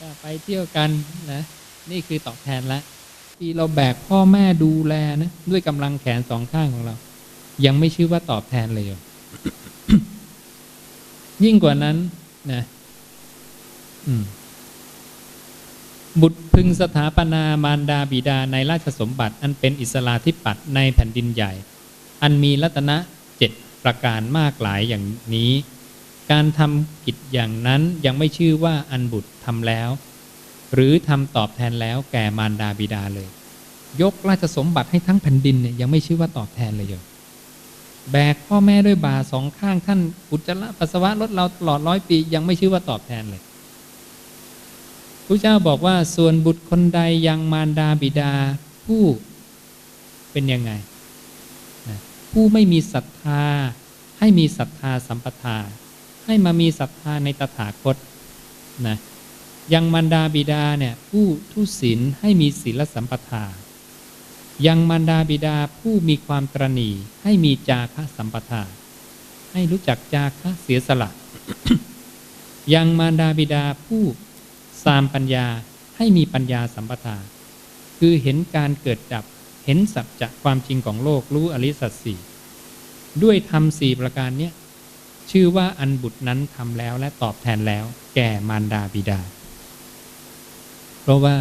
ก็ไปเที่ยวกันนะนี่คือตอบแทนละที่เราแบกพ่อแม่ดูแลนะด้วยกำลังแขนสองข้างของเรา ยังไม่ชื่อว่าตอบแทนเลยยมยิ่งกว่านั้นนะบุตรพึงสถาปนามารดาบิดาในราชสมบัติ อันเป็นอิสลาธิปัตย์ในแผ่นดินใหญ่ อันมีรัตนะเจ็ดประการมากหลายอย่างนี้ การทำกิจอย่างนั้นยังไม่ชื่อว่าอันบุตรทำแล้ว หรือทำตอบแทนแล้วแก่มารดาบิดาเลย ยกราชสมบัติให้ทั้งแผ่นดินเนี่ยยังไม่ชื่อว่าตอบแทนเลยโยมแบกพ่อแม่ด้วยบาสองข้างท่านอุจจาระปัสสาวะลดเราตลอดร้อยปียังไม่ชื่อว่าตอบแทนเลยพระเจ้าบอกว่าส่วนบุตรคนใดยังมารดาบิดาผู้เป็นยังไง ผู้ไม่มีศรัทธาให้มีศรัทธาสัมปทา ให้มามีศรัทธาในตถาคตนะยังมารดาบิดาเนี่ยผู้ทุศีลให้มีศีลสัมปทา ยังมารดาบิดาผู้มีความตรณีให้มีจาคะสัมปทา ให้รู้จักจาคะเสียสละ ยังมารดาบิดาผู้สามปัญญาให้มีปัญญาสัมปทา คือเห็นการเกิดดับเห็นสัจจะความจริงของโลกรู้อริสัตสี่ด้วยทำสี่ประการเนี้ย ชื่อว่าอันบุตรนั้นทำแล้วและตอบแทนแล้ว แก่มารดาบิดา เพราะว่า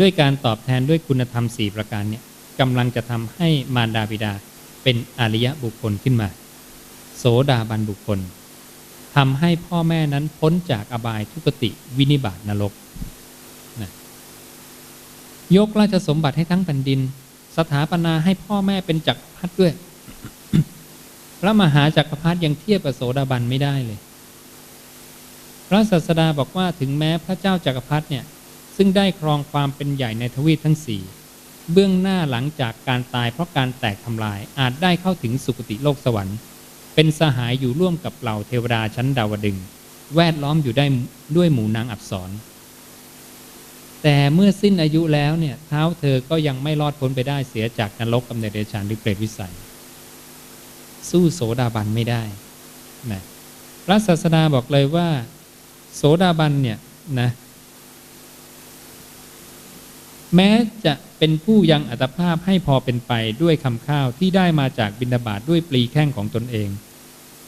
ด้วยการตอบแทนด้วยคุณธรรมสี่ประการเนี่ยกำลังจะทำให้มารดาบิดาเป็นอริยบุคคลขึ้นมา โสดาบันบุคคลทำให้พ่อแม่นั้นพ้นจากอบายทุกติวินิบาตนรกนะยกราชสมบัติให้ทั้งแผ่นดิน สถาปนาให้พ่อแม่เป็นจักรพรรดิด้วย พระมหาจักรพรรดิยังเทียบกับโสดาบันไม่ได้เลย พระศาสดาบอกว่าถึงแม้พระเจ้าจักรพรรดิเนี่ยซึ่งได้ครองความเป็นใหญ่ในทวีปทั้งสี่เบื้องหน้าหลังจากการตายเพราะการแตกทำลายอาจได้เข้าถึงสุคติโลกสวรรค์ เป็นสหายอยู่ร่วมกับเหล่าเทวดาชั้นดาวดึง แวดล้อมอยู่ได้ด้วยหมู่นางอับสรแต่เมื่อสิ้นอายุแล้วเนี่ยเท้าเธอก็ยังไม่รอดพ้นไปได้เสียจากนรกกำเนิดเดชานหรือเปรตวิสัย สู้โสดาบันไม่ได้นะพระศาสดาบอกเลยว่า โสดาบันเนี่ยนะแม้จะเป็นผู้ยังอัตภาพให้พอเป็นไปด้วยคำข้าวที่ได้มาจากบินดาบาตด้วยปลีแข้งของตนเอง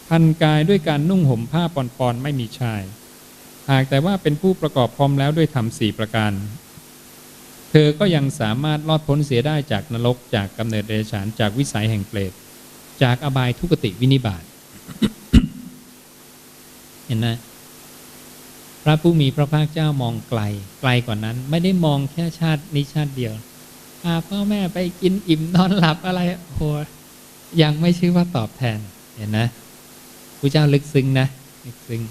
พันกายด้วยการนุ่งห่มผ้าปอนๆไม่มีชาย หากแต่ว่าเป็นผู้ประกอบพร้อมแล้วด้วยธรรมสี่ประการ เธอก็ยังสามารถรอดพ้นเสียได้จากนรกจากกำเนิดเดรัจฉานจากวิสัยแห่งเปรต จากอบายทุกติวินิบาตเห็นไหมพระผู้มีพระภาคเจ้ามองไกล ไกลกว่านั้น ไม่ได้มองแค่ชาตินี้ชาติเดียวพาพ่อแม่ไปกินอิ่มนอนหลับอะไรโหยังไม่ชื่อว่าตอบแทน เห็นนะพระเจ้าลึกซึ้งนะลึกซึ้ง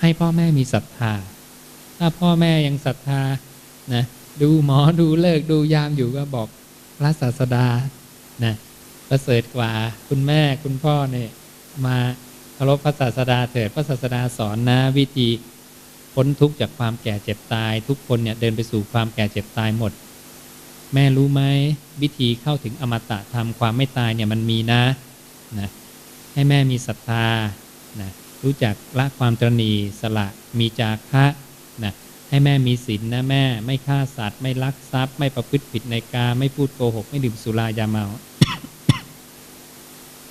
ให้พ่อแม่มีศรัทธา ถ้าพ่อแม่ยังศรัทธานะดูหมอดูเลิกดูยามอยู่ก็บอกพระศาสดานะ ประเสริฐกว่าคุณแม่คุณพ่อเนี่ยมาเคารพพระศาสดาเถิดพระศาสดาสอนนะวิธีพ้นทุกข์จากความแก่เจ็บตาย ทุกคนเนี่ยเดินไปสู่ความแก่เจ็บตายหมด แม่รู้ไหมวิธีเข้าถึงอมตะธรรมความไม่ตายเนี่ยมันมีนะนะให้แม่มีศรัทธานะรู้จักละความตรณีสละมีจาคะนะให้แม่มีศีลนะแม่ไม่ฆ่าสัตว์ ไม่ลักทรัพย์ ไม่ประพฤติผิดในกาไม่พูดโกหก ไม่ดื่มสุรายาเมา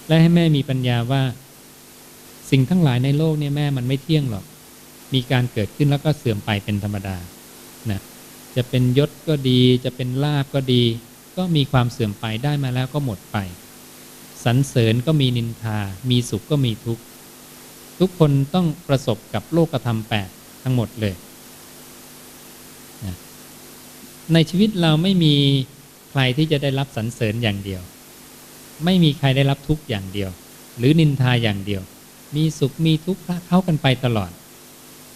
และให้แม่มีปัญญาว่า สิ่งทั้งหลายในโลกเนี่ยแม่มันไม่เที่ยงหรอก มีการเกิดขึ้นแล้วก็เสื่อมไปเป็นธรรมดานะจะเป็นยศก็ดี จะเป็นลาบก็ดี ก็มีความเสื่อมไปได้มาแล้วก็หมดไปสรรเสริญก็มีนินทา มีสุขก็มีทุกข์ทุกคนต้องประสบกับโลกธรรมแปดทั้งหมดเลยนะในชีวิตเราไม่มีใครที่จะได้รับสรรเสริญอย่างเดียว ไม่มีใครได้รับทุกข์อย่างเดียว หรือนินทาอย่างเดียว มีสุขมีทุกข์เข้ากันไปตลอด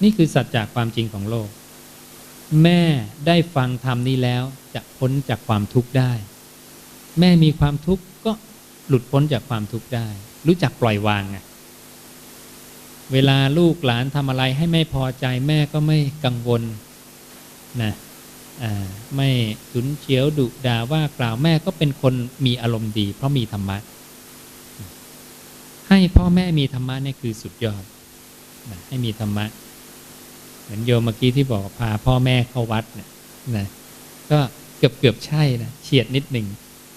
นี่คือสัจจะความจริงของโลก แม่ได้ฟังธรรมนี้แล้วจะพ้นจากความทุกข์ได้ แม่มีความทุกข์ก็หลุดพ้นจากความทุกข์ได้ รู้จักปล่อยวางไงเวลาลูกหลานทำอะไรให้ไม่พอใจแม่ก็ไม่กังวลนะ ไม่ฉุนเฉียวดุด่าว่ากล่าวแม่ก็เป็นคนมีอารมณ์ดี เพราะมีธรรมะ ให้พ่อแม่มีธรรมะนี่คือสุดยอดให้มีธรรมะ เหมือนโยมเมื่อกี้ที่บอกพาพ่อแม่เข้าวัดเนี่ยนะก็เกือบเกือบใช่นะเฉียดนิดหนึ่ง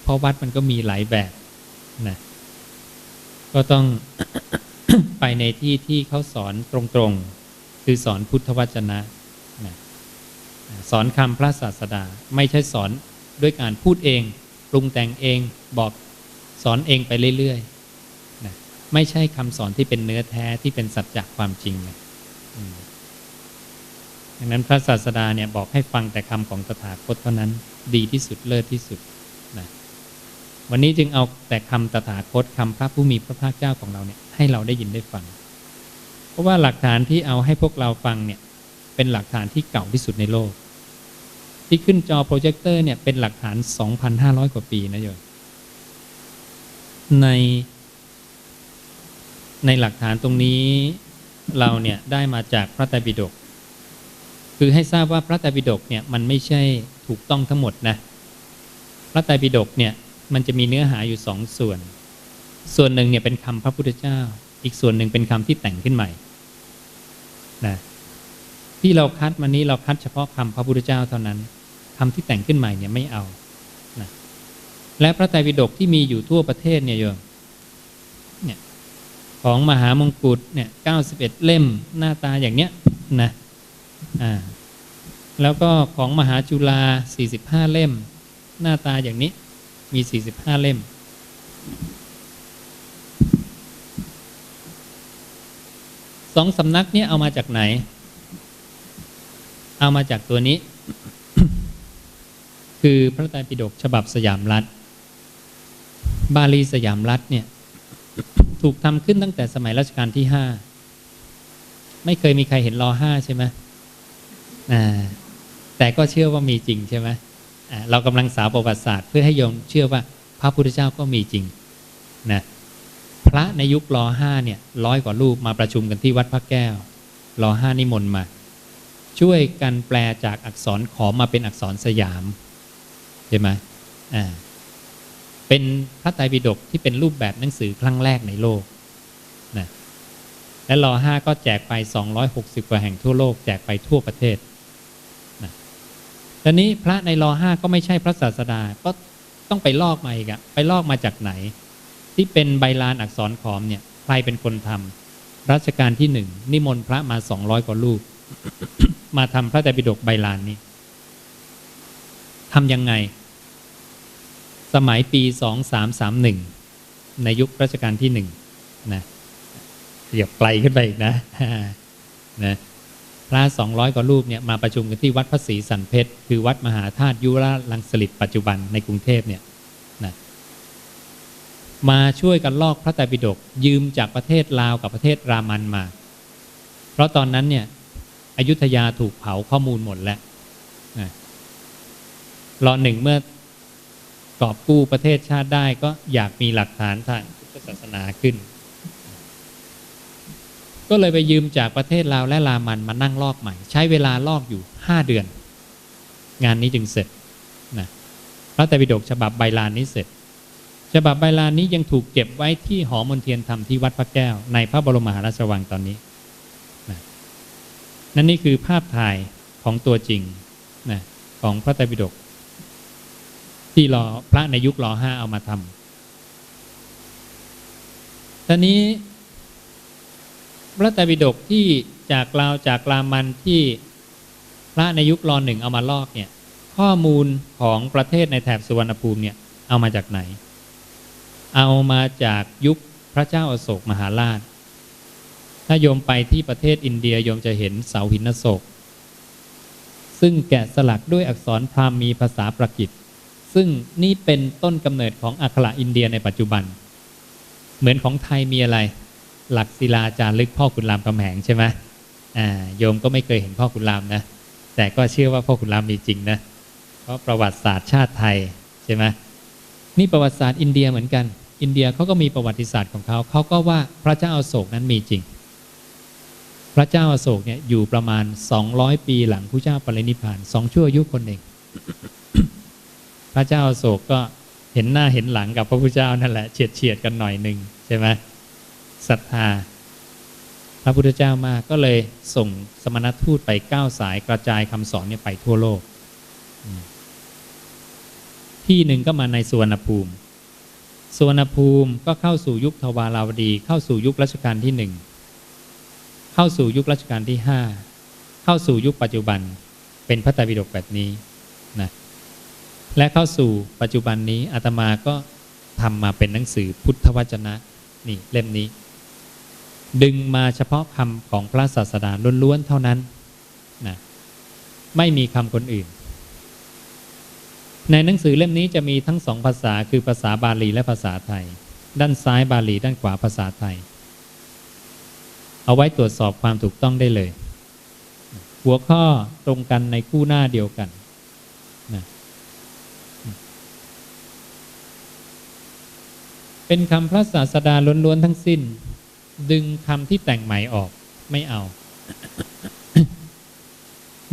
เพราะวัดมันก็มีหลายแบบนะก็ต้องไปในที่ที่เขาสอนตรงๆ คือสอนพุทธวจนะ สอนคำพระศาสดา ไม่ใช่สอนด้วยการพูดเอง ปรุงแต่งเองบอกสอนเองไปเรื่อยๆนะไม่ใช่คำสอนที่เป็นเนื้อแท้ที่เป็นสัจจะความจริงนะดังนั้นพระศาสดาเนี่ยบอกให้ฟังแต่คำของตถาคตเท่านั้นดีที่สุดเลิศที่สุดนะวันนี้จึงเอาแต่คำตถาคตคำพระผู้มีพระภาคเจ้าของเราเนี่ยให้เราได้ยินได้ฟัง เพราะว่าหลักฐานที่เอาให้พวกเราฟังเนี่ย เป็นหลักฐานที่เก่าที่สุดในโลก ที่ขึ้นจอโปรเจคเตอร์เนี่ยเป็นหลักฐาน 2,500 กว่าปีนะโยมใน ในหลักฐานตรงนี้เราเนี่ยได้มาจากพระไตรปิฎกคือให้ทราบว่าพระไตรปิฎกเนี่ยมันไม่ใช่ถูกต้องทั้งหมดนะพระไตรปิฎกเนี่ยมันจะมีเนื้อหาอยู่สองส่วน ส่วนหนึ่งเนี่ยเป็นคำพระพุทธเจ้า อีกส่วนหนึ่งเป็นคำที่แต่งขึ้นใหม่นะ ที่เราคัดมานี้เราคัดเฉพาะคำพระพุทธเจ้าเท่านั้นคำที่แต่งขึ้นใหม่เนี่ยไม่เอานะและพระไตรปิฎกที่มีอยู่ทั่วประเทศเนี่ยโยมเนี่ยของมหามงกุฎเนี่ยเก้าสิบเอ็ดเล่มหน้าตาอย่างเนี้ยนะอ่าแล้วก็ของมหาจุฬาสี่สิบห้าเล่ม หน้าตาอย่างนี้มีสี่สิบห้าเล่มสองสำนักเนี้เอามาจากไหน เอามาจากตัวนี้ คือพระไตรปิฎกฉบับสยามรัฐ บาลีสยามรัฐเนี่ยถูกทำขึ้นตั้งแต่สมัยรัชกาลที่ห้าไม่เคยมีใครเห็นรอห้าใช่ไหมแต่ก็เชื่อว่ามีจริงใช่ไหมเรากำลังสาวประวัติศาสตร์ เพื่อให้โยมเชื่อว่าพระพุทธเจ้าก็มีจริงนะพระในยุครอห้าเนี่ยร้อยกว่ารูปมาประชุมกันที่วัดพระแก้วรอห้านิมนต์มา ช่วยกันแปลจากอักษรขอมมาเป็นอักษรสยามใช่ไหมอ่าเป็นพระไตรปิฎกที่เป็นรูปแบบหนังสือครั้งแรกในโลกนะและรอห้าก็แจกไป 260 กว่าแห่งทั่วโลก แจกไปทั่วประเทศนะตอนนี้พระในรอห้าก็ไม่ใช่พระศาสดา ก็ต้องไปลอกมาอีกอะไปลอกมาจากไหน ที่เป็นใบลานอักษรขอมเนี่ย ใครเป็นคนทำรัชกาลที่หนึ่งนิมนต์พระมา 200 กว่ารูป มาทำพระไตรปิฎกใบลานนี้ทำยังไง สมัยปีสองสามสามหนึ่งในยุครัชกาลที่หนึ่งนะขยับไกลขึ้นไปอีกนะนะพระสองร้อยกว่ารูปเนี่ยมาประชุมกันที่วัดพระศรีสันเพชรคือวัดมหาธาตุยุราลังสลิดปัจจุบันในกรุงเทพเนี่ยนะมาช่วยกันลอกพระไตรปิฎกยืมจากประเทศลาวกับประเทศรามันมา เพราะตอนนั้นเนี่ย อยุธยาถูกเผาข้อมูลหมดแล้วรอหนึ่งเมื่อกอบกู้ประเทศชาติได้ก็อยากมีหลักฐานทางพุทธศาสนาขึ้น ก็เลยไปยืมจากประเทศลาวและรามันมานั่งลอกใหม่ ใช้เวลาลอกอยู่ห้าเดือน งานนี้จึงเสร็จนะพระไตรปิฎกฉบับใบลานนี้เสร็จ ฉบับใบลานนี้ยังถูกเก็บไว้ที่หอมนเทียนธรรมที่วัดพระแก้ว ในพระบรมมหาราชวังตอนนี้ นั่นนี่คือภาพถ่ายของตัวจริงนะของพระไตรปิฎกที่รอพระในยุครอห้าเอามาทำตอนนี้ พระไตรปิฎกที่จากลาวจากรามันที่พระในยุครอหนึ่งเอามาลอกเนี่ย ข้อมูลของประเทศในแถบสุวรรณภูมิเนี่ย เอามาจากไหน เอามาจากยุคพระเจ้าอาโศกมหาราช ถ้าโยมไปที่ประเทศอินเดียโยมจะเห็นเสาหินโศก ซึ่งแกะสลักด้วยอักษรพราหมีภาษาประกิตซึ่งนี่เป็นต้นกำเนิดของอักขระอินเดียในปัจจุบัน เหมือนของไทยมีอะไร หลักศิลาจารึกพ่อขุนรามคำแหงใช่ไหมอ่าโยมก็ไม่เคยเห็นพ่อขุนรามนะ แต่ก็เชื่อว่าพ่อขุนรามมีจริงนะ เพราะประวัติศาสตร์ชาติไทยใช่ไหมนี่ประวัติศาสตร์อินเดียเหมือนกัน อินเดียเขาก็มีประวัติศาสตร์ของเขา เขาก็ว่าพระเจ้าอาโศกนั้นมีจริง พระเจ้าอาโศกเนี่ยอยู่ประมาณ 200 ปีหลังพระเจ้าปรินิพานสองชั่วอายุคนเอง พระเจ้าอาโศกก็เห็นหน้าเห็นหลังกับพระพุทธเจ้านั่นแหละเฉียดเฉียดกันหน่อยหนึ่งใช่ไหมศรัทธา พระพุทธเจ้ามากก็เลยส่งสมณทูตไปก้าสายกระจายคำสอนเนี่ยไปทั่วโลก ที่หนึ่งก็มาในสุวรรณภูมิสุวรรณภูมิก็เข้าสู่ยุคทวาราวดี เข้าสู่ยุครัชกาลที่หนึ่ง เข้าสู่ยุครัชกาลที่ห้าเข้าสู่ยุคปัจจุบันเป็นพระไตรปิฎกแบบนี้นะและเข้าสู่ปัจจุบันนี้อาตมาก็ทำมาเป็นหนังสือพุทธวจนะนี่เล่มนี้ ดึงมาเฉพาะคำของพระศาสดาล้วนๆเท่านั้นนะไม่มีคำคนอื่น ในหนังสือเล่มนี้จะมีทั้งสองภาษาคือภาษาบาลีและภาษาไทย ด้านซ้ายบาลีด้านขวาภาษาไทย เอาไว้ตรวจสอบความถูกต้องได้เลย หัวข้อตรงกันในคู่หน้าเดียวกันนะเป็นคำพระศาสดาล้วนๆทั้งสิ้น ดึงคำที่แต่งใหม่ออกไม่เอา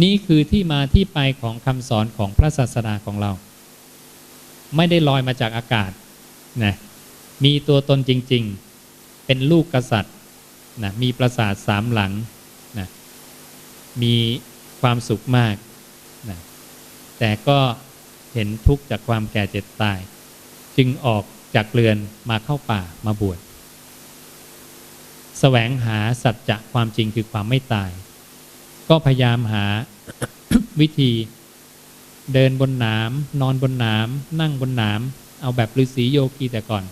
นี่คือที่มาที่ไปของคำสอนของพระศาสดาของเรา ไม่ได้ลอยมาจากอากาศนะมีตัวตนจริง ๆ เป็นลูกกษัตริย์ นะมีปราสาทสามหลังนะมีความสุขมากนะแต่ก็เห็นทุกข์จากความแก่เจ็บตาย จึงออกจากเรือนมาเข้าป่ามาบวชแสวงหาสัจจะความจริงคือความไม่ตาย ก็พยายามหาวิธีเดินบนหนามนอนบนหนามนั่งบนหนามเอาแบบฤาษีโยคีแต่ก่อน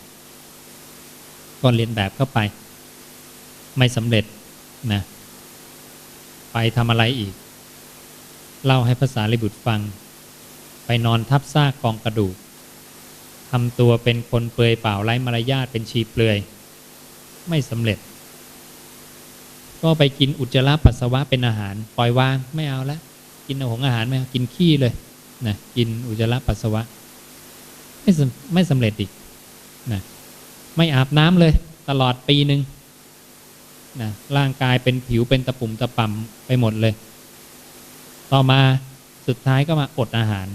ก่อนเรียนแบบเข้าไป ไม่สำเร็จนะไปทำอะไรอีก เล่าให้ภาษาลิบุตรฟัง ไปนอนทับซากกองกระดูกทำตัวเป็นคนเปลือยเปล่าไร้มารยาทเป็นชีเปลือย ไม่สำเร็จ ก็ไปกินอุจจาระปัสสาวะเป็นอาหาร ปล่อยวางไม่เอาล้วกินเอาหงอาหารไม่เอากินขี้เลยนะกินอุจจาระปัสสาวะ ไม่ไม่สำเร็จอีกนะไม่อาบน้ำเลย ตลอดปีหนึ่ง นะร่างกายเป็นผิวเป็นตะปุ่มตะป่ำไปหมดเลย ต่อมาสุดท้ายก็มาอดอาหาร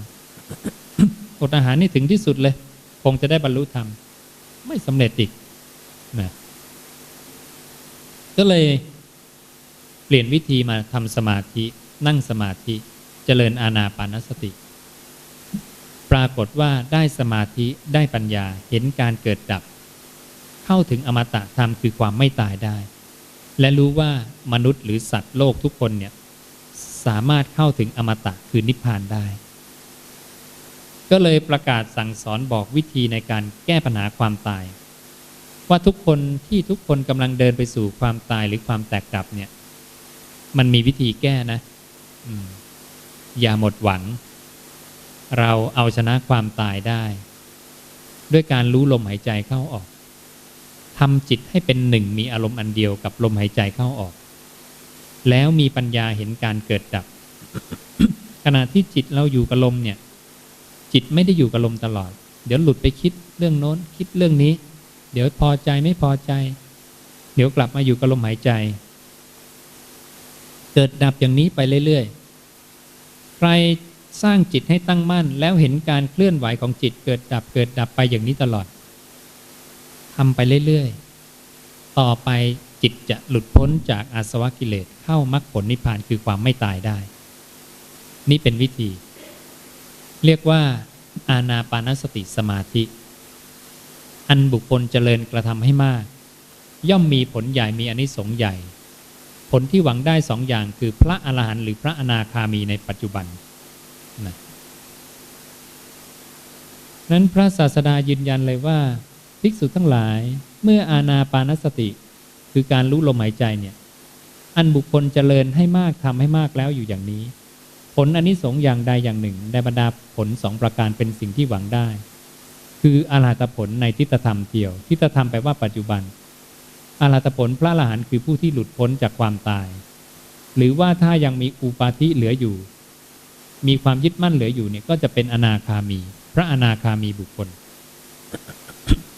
อดอาหารนี่ถึงที่สุดเลย คงจะได้บรรลุธรรม ไม่สำเร็จอีกนะก็เลยเปลี่ยนวิธีมาทำสมาธิ นั่งสมาธิเจริญอาณาปานสติ ปรากฏว่าได้สมาธิได้ปัญญาเห็นการเกิดดับ เข้าถึงอมตะธรรมคือความไม่ตายได้ และรู้ว่ามนุษย์หรือสัตว์โลกทุกคนเนี่ยสามารถเข้าถึงอมตะคือนิพพานได้ ก็เลยประกาศสั่งสอนบอกวิธีในการแก้ปัญหาความตาย ว่าทุกคนที่ทุกคนกำลังเดินไปสู่ความตายหรือความแตกดับเนี่ย มันมีวิธีแก้นะอืมอย่าหมดหวัง เราเอาชนะความตายได้ ด้วยการรู้ลมหายใจเข้าออก ทำจิตให้เป็นหนึ่งมีอารมณ์อันเดียวกับลมหายใจเข้าออก แล้วมีปัญญาเห็นการเกิดดับ ขณะที่จิตเราอยู่กับลมเนี่ย จิตไม่ได้อยู่กับลมตลอด เดี๋ยวหลุดไปคิดเรื่องโน้น คิดเรื่องนี้ เดี๋ยวพอใจไม่พอใจ เดี๋ยวกลับมาอยู่กับลมหายใจ เกิดดับอย่างนี้ไปเรื่อยๆ ใครสร้างจิตให้ตั้งมั่น แล้วเห็นการเคลื่อนไหวของจิตเกิดดับเกิดดับไปอย่างนี้ตลอด ทำไปเรื่อยๆ ต่อไปจิตจะหลุดพ้นจากอาสวะกิเลสเข้ามรรคผลนิพพานคือความไม่ตายได้ นี่เป็นวิธี เรียกว่า อาณาปานสติสมาธิ อันบุคคลเจริญกระทำให้มาก ย่อมมีผลใหญ่มีอนิสงส์ใหญ่ ผลที่หวังได้สองอย่างคือพระอรหันต์หรือพระอนาคามีในปัจจุบันนะนั้นพระศาสดายืนยันเลยว่า ภิกษุทั้งหลายเมื่ออาณาปานสติ คือการรู้ลมหายใจเนี่ยอันบุคคลเจริญให้มากทำให้มากแล้วอยู่อย่างนี้ ผลอันนี้สงส์อย่างใดอย่างหนึ่งในบรรดาผลสองประการเป็นสิ่งที่หวังได้ คืออาราตผลในทิฏฐธรรมเดียวทิฏฐธรรมแปลว่าปัจจุบันอาราตผลพระอรหันต์คือผู้ที่หลุดพ้นจากความตาย หรือว่าถ้ายังมีอุปาทิเหลืออยู่ มีความยึดมั่นเหลืออยู่เนี่ยก็จะเป็นอนาคามี พระอนาคามีบุคคล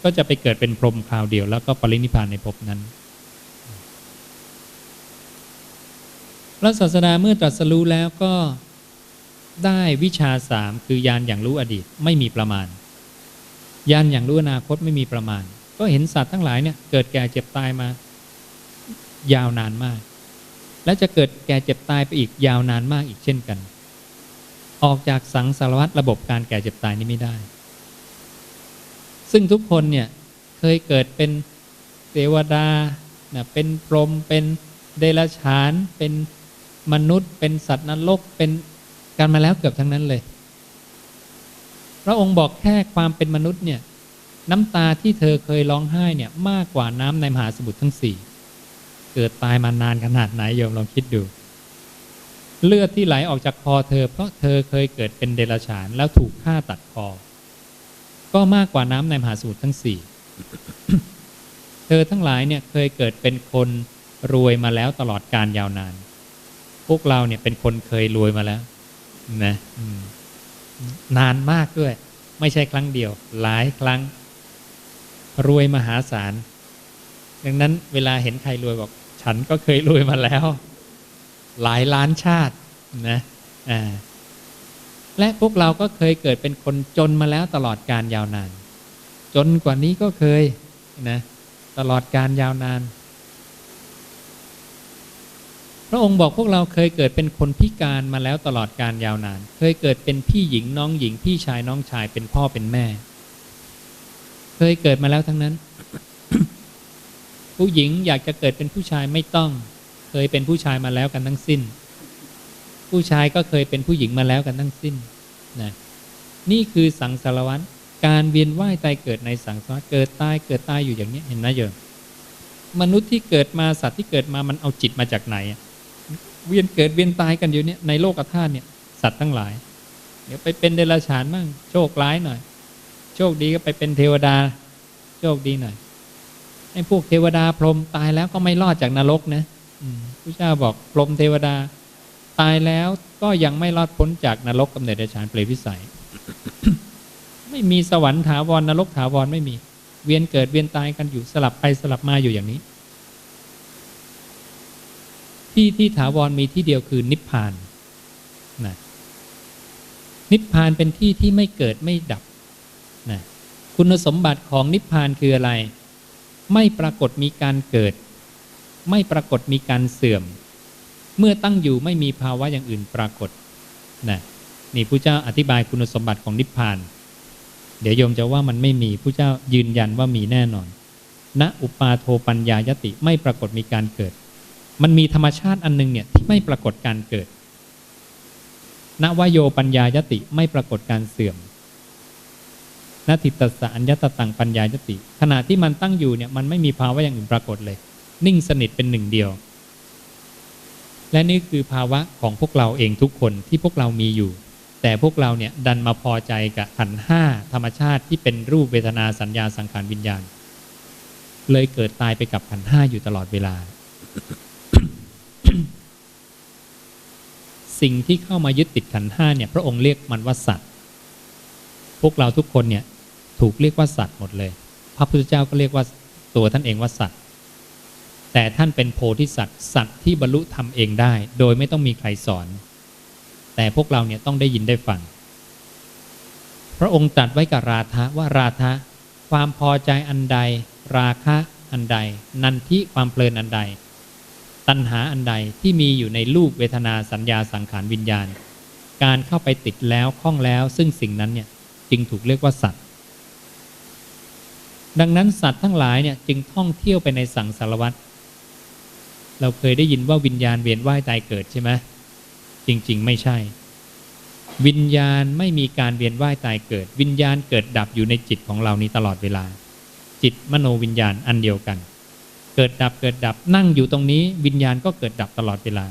ก็จะไปเกิดเป็นพรหมคราวเดียว แล้วก็ปรินิพพานในภพนั้น พระศาสดาเมื่อตรัสรู้แล้วก็ได้วิชาสามคือยานอย่างรู้อดีตไม่มีประมาณยานอย่างรู้อนาคตไม่มีประมาณ ก็เห็นสัตว์ทั้งหลายเนี่ยเกิดแก่เจ็บตายมา ยาวนานมาก และจะเกิดแก่เจ็บตายไปอีกยาวนานมากอีกเช่นกัน ออกจากสังสารวัตรระบบการแก่เจ็บตายนี้ไม่ได้ ซึ่งทุกคนเนี่ยเคยเกิดเป็นเทวดานะเป็นพรหมเป็นเดรัจฉานเป็นมนุษย์ เป็นสัตว์นรกเป็นกันมาแล้วเกือบทั้งนั้นเลย พระองค์บอกแค่ความเป็นมนุษย์เนี่ยน้ำตาที่เธอเคยร้องไห้เนี่ยมากกว่าน้ำในมหาสมุทรทั้งสี่เกิดตายมานานขนาดไหนโยมลองคิดดู เลือดที่ไหลออกจากคอเธอ เพราะเธอเคยเกิดเป็นเดรัจฉานแล้วถูกฆ่าตัดคอ ก็มากกว่าน้ำในมหาสมุทรทั้งสี่เธอทั้งหลายเนี่ยเคยเกิดเป็นคนรวยมาแล้วตลอดการยาวนาน พวกเราเนี่ยเป็นคนเคยรวยมาแล้วนะนานมากด้วย ไม่ใช่ครั้งเดียว หลายครั้ง รวยมหาศาล ดังนั้นเวลาเห็นใครรวยบอก ฉันก็เคยรวยมาแล้ว หลายล้านชาตินะอ่า และพวกเราก็เคยเกิดเป็นคนจนมาแล้วตลอดการยาวนาน จนกว่านี้ก็เคยนะตลอดการยาวนาน พระองค์บอกพวกเราเคยเกิดเป็นคนพิการมาแล้วตลอดการยาวนาน เคยเกิดเป็นพี่หญิงน้องหญิง พี่ชายน้องชายเป็นพ่อเป็นแม่ เคยเกิดมาแล้วทั้งนั้น ผู้หญิงอยากจะเกิดเป็นผู้ชายไม่ต้อง เคยเป็นผู้ชายมาแล้วกันทั้งสิ้น ผู้ชายก็เคยเป็นผู้หญิงมาแล้วกันทั้งสิ้นนะนี่คือสังสารวัตรการเวียนว่ายตายเกิดในสังสารวัฏเกิดตายเกิดตายอยู่อย่างนี้เห็นไหมโยมมนุษย์ที่เกิดมาสัตว์ที่เกิดมามันเอาจิตมาจากไหน เวียนเกิดเวียนตายกันอยู่เนี่ยในโลกธาตุเนี่ยสัตว์ทั้งหลาย เดี๋ยวไปเป็นเดรัจฉานบ้างโชคร้ายหน่อย โชคดีก็ไปเป็นเทวดา โชคดีหน่อยไอ้พวกเทวดาพรหมตายแล้วก็ไม่รอดจากนรกนะพระเจ้าบอกพรหมเทวดา ตายแล้วก็ยังไม่รอดพ้นจากนรกกำเนิดเดรัจฉานเปรตวิสัย ไม่มีสวรรค์ถาวรนรกถาวรไม่มี เวียนเกิดเวียนตายกันอยู่สลับไปสลับมาอยู่อย่างนี้ ที่ที่ถาวรมีที่เดียวคือนิพพานนะนิพพานเป็นที่ที่ไม่เกิดไม่ดับนะคุณสมบัติของนิพพานคืออะไร ไม่ปรากฏมีการเกิด ไม่ปรากฏมีการเสื่อม เมื่อตั้งอยู่ไม่มีภาวะอย่างอื่นปรากฏนะนี่พระเจ้าอธิบายคุณสมบัติของนิพพาน เดี๋ยวโยมจะว่ามันไม่มีพระเจ้ายืนยันว่ามีแน่นอนณอุปาโทปัญญายติไม่ปรากฏมีการเกิด มันมีธรรมชาติอันหนึงเนี่ยที่ไม่ปรากฏการเกิดณวโยปัญญายติไม่ปรากฏการเสื่อมณทิตตสอัญญตตังปัญญายติ ขณะที่มันตั้งอยู่เนี่ยมันไม่มีภาวะอย่างอื่นปรากฏเลย นิ่งสนิทเป็นหนึ่งเดียว และนี่คือภาวะของพวกเราเองทุกคนที่พวกเรามีอยู่ แต่พวกเราเนี่ยดันมาพอใจกับขันห้าธรรมชาติที่เป็นรูปเวทนาสัญญาสังขารวิญญาณ เลยเกิดตายไปกับขันห้าอยู่ตลอดเวลา สิ่งที่เข้ามายึดติดขันห้าเนี่ยพระองค์เรียกมันว่าสัตว์ พวกเราทุกคนเนี่ยถูกเรียกว่าสัตว์หมดเลย พระพุทธเจ้าก็เรียกว่าตัวท่านเองว่าสัตว์ แต่ท่านเป็นโพธิสัตว์สัตว์ที่บรรลุธรรมเองได้ โดยไม่ต้องมีใครสอน แต่พวกเราเนี่ยต้องได้ยินได้ฟัง พระองค์ตรัสไว้กับราธะว่าราธะความพอใจอันใด ราคะอันใด นันทิความเพลินอันใด ตัณหาอันใดที่มีอยู่ในรูปเวทนาสัญญาสังขารวิญญาณ การเข้าไปติดแล้วคล้องแล้ว ซึ่งสิ่งนั้นเนี่ยจึงถูกเรียกว่าสัตว์ดังนั้นสัตว์ทั้งหลายเนี่ยจึงท่องเที่ยวไปในสังสารวัฏ เราเคยได้ยินว่าวิญญาณเวียนว่ายตายเกิดใช่ไหมจริง ๆ ไม่ใช่ วิญญาณไม่มีการเวียนว่ายตายเกิด วิญญาณเกิดดับอยู่ในจิตของเรานี้ตลอดเวลา จิตมโนวิญญาณอันเดียวกัน เกิดดับเกิดดับนั่งอยู่ตรงนี้ วิญญาณก็เกิดดับตลอดเวลา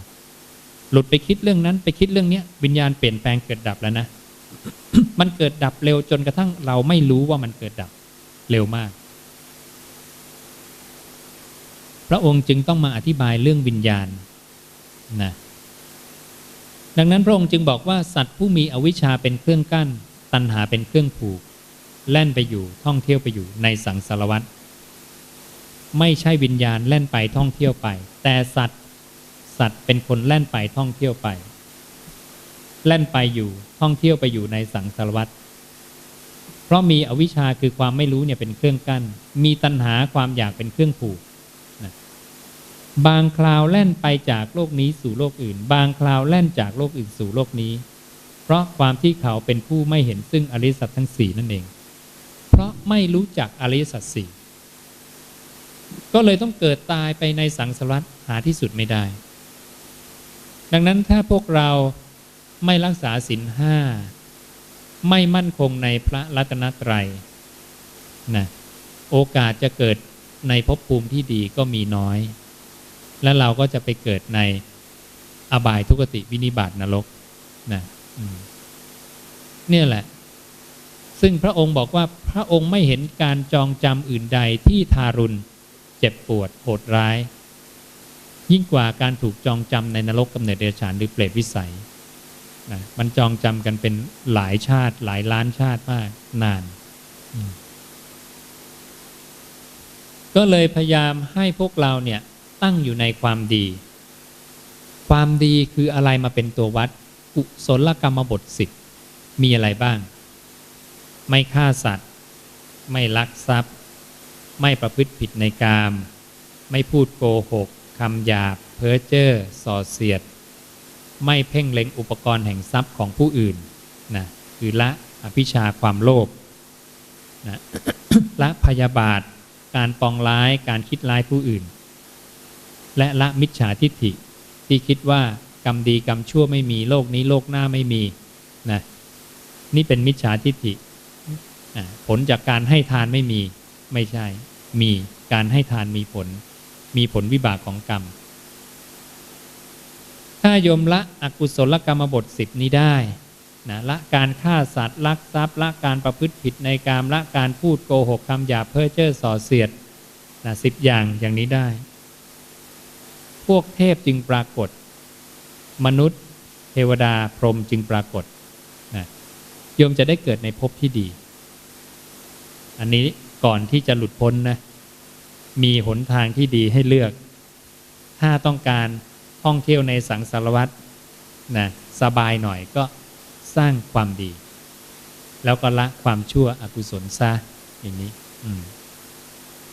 หลุดไปคิดเรื่องนั้นไปคิดเรื่องเนี้ยวิญญาณเปลี่ยนแปลงเกิดดับแล้วนะมันเกิดดับเร็วจนกระทั่งเราไม่รู้ว่ามันเกิดดับเร็วมาก พ ระองค์จึงต้องมาอธิบายเรื่องวิญญาณนะดังนั้นพระองค์จึงบอกว่าสัตว์ผู้มีอวิชชาเป็นเครื่องกั้น ตัณหาเป็นเครื่องผูก แล่นไปอยู่ท่องเที่ยวไปอยู่ในสังสารวัฏไม่ใช่วิญญาณแล่นไปท่องเที่ยวไป แต่สัตว์สัตว์เป็นคนแล่นไปท่องเที่ยวไป แล่นไปอยู่ท่องเที่ยวไปอยู่ในสังสารวัฏเพราะมีอวิชชาคือความไม่รู้เนี่ยเป็นเครื่องกั้น มีตัณหาความอยากเป็นเครื่องผูก บางคราวแล่นไปจากโลกนี้สู่โลกอื่น บางคราวแล่นจากโลกอื่นสู่โลกนี้ เพราะความที่เขาเป็นผู้ไม่เห็นซึ่งอริสัจทั้งสี่นั่นเอง เพราะไม่รู้จักอริสัจสี่ก็เลยต้องเกิดตายไปในสังสารวัฏหาที่สุดไม่ได้ ดังนั้นถ้าพวกเราไม่รักษาศีลห้าไม่มั่นคงในพระรัตนตรัยนะโอกาสจะเกิดในภพภูมิที่ดีก็มีน้อย และเราก็จะไปเกิดในอบายทุกติวินิบาตนรกนะเนี่ยแหละ ซึ่งพระองค์บอกว่าพระองค์ไม่เห็นการจองจำอื่นใดที่ทารุณ เจ็บปวดโหดร้าย ยิ่งกว่าการถูกจองจำในนรกกำเนิดเดรัจฉานหรือเปรตวิสัยนะมันจองจำกันเป็นหลายชาติ หลายล้านชาติมากนาน ก็เลยพยายามให้พวกเราเนี่ย ตั้งอยู่ในความดี ความดีคืออะไรมาเป็นตัววัด กุศลกรรมบทสิบมีอะไรบ้าง ไม่ฆ่าสัตว์ ไม่ลักทรัพย์ ไม่ประพฤติผิดในกาม ไม่พูดโกหกคำหยาบ เพ้อเจ้อส่อเสียด ไม่เพ่งเล็งอุปกรณ์แห่งทรัพย์ของผู้อื่นนะคือละอภิชาความโลภนะละพยาบาท การปองร้าย การคิดร้ายผู้อื่น และละมิจฉาทิฏฐิ ที่คิดว่ากรรมดีกรรมชั่วไม่มีโลกนี้โลกหน้าไม่มีนะนี่เป็นมิจฉาทิฏฐิผลจากการให้ทานไม่มี ไม่ใช่ มีการให้ทานมีผล มีผลวิบากของกรรม ถ้ายมละอกุศลกรรมบทสิบนี้ได้นะละการฆ่าสัตว์ลักทรัพย์ละการประพฤติผิดในกามละการพูดโกหกคำหยาเพ้อเจ้อส่อเสียดนะสิบอย่างอย่างนี้ได้ พวกเทพจึงปรากฏ มนุษย์ เทวดาพรหมจึงปรากฏนะโยมจะได้เกิดในภพที่ดี อันนี้ก่อนที่จะหลุดพ้นนะมีหนทางที่ดีให้เลือก ถ้าต้องการท่องเที่ยวในสังสารวัตรนะสบายหน่อยก็สร้างความดี แล้วก็ละความชั่วอกุศลซะอย่างนี้ อืม